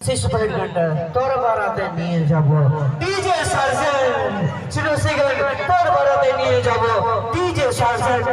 ಸಿಸ್ಪೈಡ್ ಗಂಡ ತೋರ ಬಾರತೆ ನೀರ್ ಜಾಬೋ ಡಿಜೆ ಸರ್ಜನ್ ಚಿರು ಸಿಗಲ್ ತೋರ ಬಾರತೆ ನೀರ್ ಜಾಬೋ ಡಿಜೆ ಸರ್ಜನ್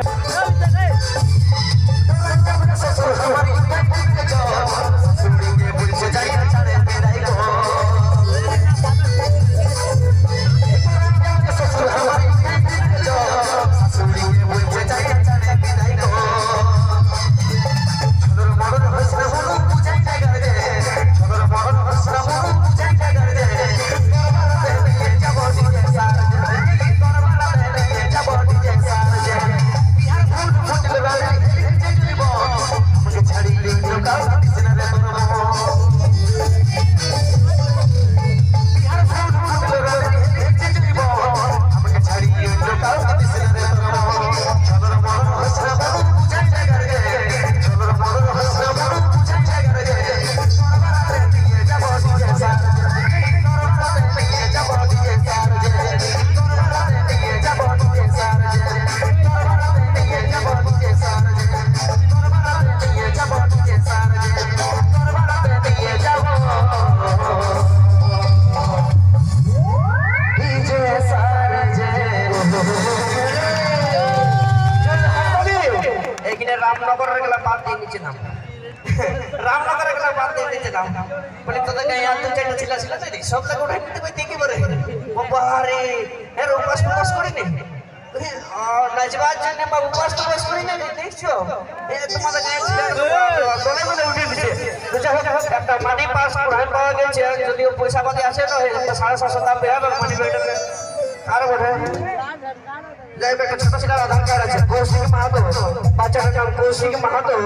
রামনগরের গেলা বাদ দিয়ে নিচে নাম। রামনগরের গেলা বাদ দিয়ে নিচে নাম। বলে তোদের গায়ে আর দু চারটা ছিল ছিল তাই সব লোক উঠাই নিতে পাই দেখি বলে ও বাহারে এর উপাস উপাস করিনি। নাচবার জন্য বা উপাস উপাস করি না দেখছ? তোমাদের গায়ে ছিল দলে বলে উঠে দিচ্ছে তো যাই একটা মানি পাস কোরআন পাওয়া গেছে যদিও পয়সা পাতি আসে তো সাড়ে সাতশো দাম মানি আর বটে যাই হোক একটা ছোট ছিল আধার কার্ড আছে Pacar calon polisi kemarin.